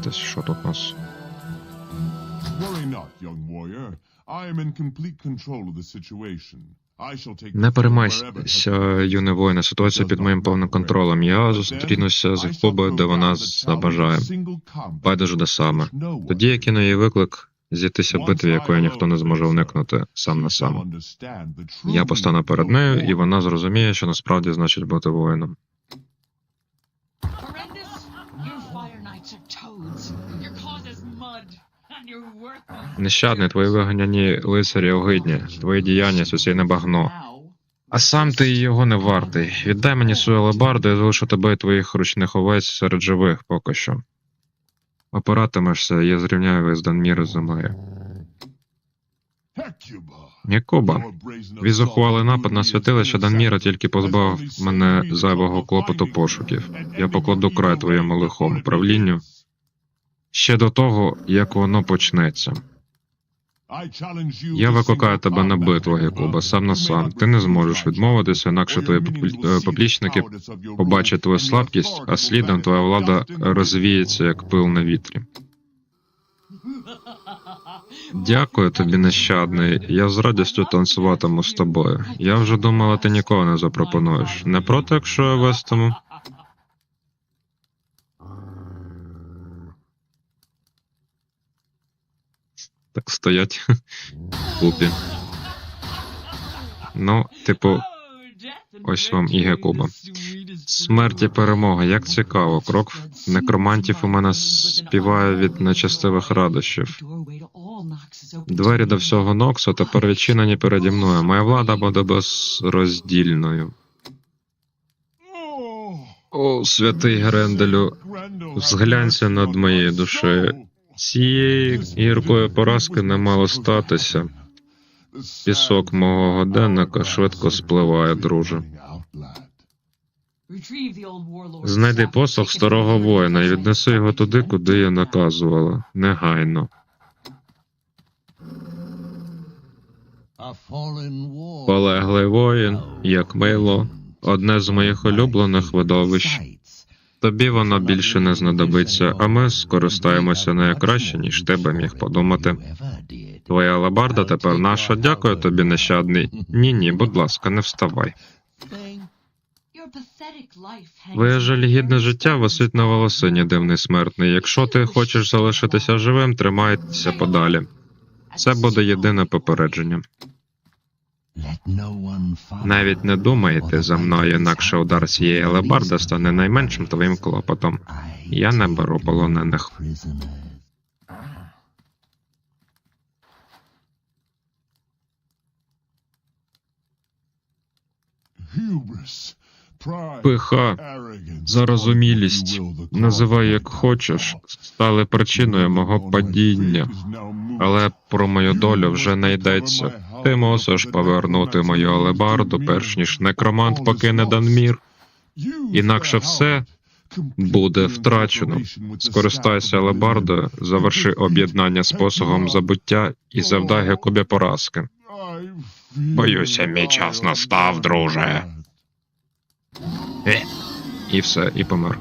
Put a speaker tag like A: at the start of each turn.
A: подивитись, що тут у нас. Не переймайся, юний воїне, ситуація під моїм повним контролем. Я зустрінуся з Гекубою, де вона забажає. Байдуже де саме. Тоді я кину їй виклик зійтися в битві, якої ніхто не зможе уникнути сам на сам. Я постану перед нею, і вона зрозуміє, що насправді значить бути воїном.
B: Horrendous! Your fire knights are toads. Your cause is mud. And you're worthless.
A: Нещадний, твої виганяні лицарі огидні, твої діяння суцільне багно. А сам ти його не вартий. Віддай мені свою алебарду, я залишу тебе і твоїх ручних овець серед живих поки що. Опиратимешся, я зрівняю весь Данмір з землею. Якоба, твій зухвалий напад на святилище Данміра тільки позбав мене зайвого клопоту пошуків. Я покладу край твоєму лихому правлінню ще до того, як воно почнеться. Я викликаю тебе на битву, Гекуба, сам на сам. Ти не зможеш відмовитися, інакше твої е, поплічники побачать твою слабкість, а слідом твоя влада розвіється, як пил на вітрі. Дякую тобі, нещадний. Я з радістю танцюватиму з тобою. Я вже думала, ти нікого не запропонуєш. Не проти, якщо я вестиму? Так стоять купі. Ну, типу, ось вам і Гекуба. Смерть і перемога, як цікаво. Крок некромантів у мене співає від нечестивих радощів. Двері до всього Ноксу тепер відчинені переді мною. Моя влада буде безроздільною. О, святий Гренделю, зглянься над моєю душею. Цієї гіркої поразки не мало статися. Пісок мого годинника швидко спливає, друже. Знайди посох старого воїна і віднеси його туди, куди я наказувала. Негайно. Полеглий воїн, як мило, одне з моїх улюблених видовищ. Тобі воно більше не знадобиться, а ми скористаємося нею краще, ніж ти би міг подумати. Твоя лабарда тепер наша. Дякую тобі, нещадний. Ні, ні, будь ласка, не вставай. Твоє жалігідне життя висить на волосині, дивний смертний. Якщо ти хочеш залишитися живим, тримайтеся подалі. Це буде єдине попередження. Навіть не думайте за мною, інакше удар цієї алебарда стане найменшим твоїм клопотом. Я не беру полонених. Пиха, зарозумілість, називай як хочеш, стали причиною мого падіння, але про мою долю вже не йдеться. Ти мусиш повернути мою алебарду, перш ніж некромант покине Данмір. Інакше все буде втрачено. Скористайся алебардою, заверши об'єднання з посогом забуття і завдай Гекубі поразки. Боюся, мій час настав, друже. Е. І все, і помер.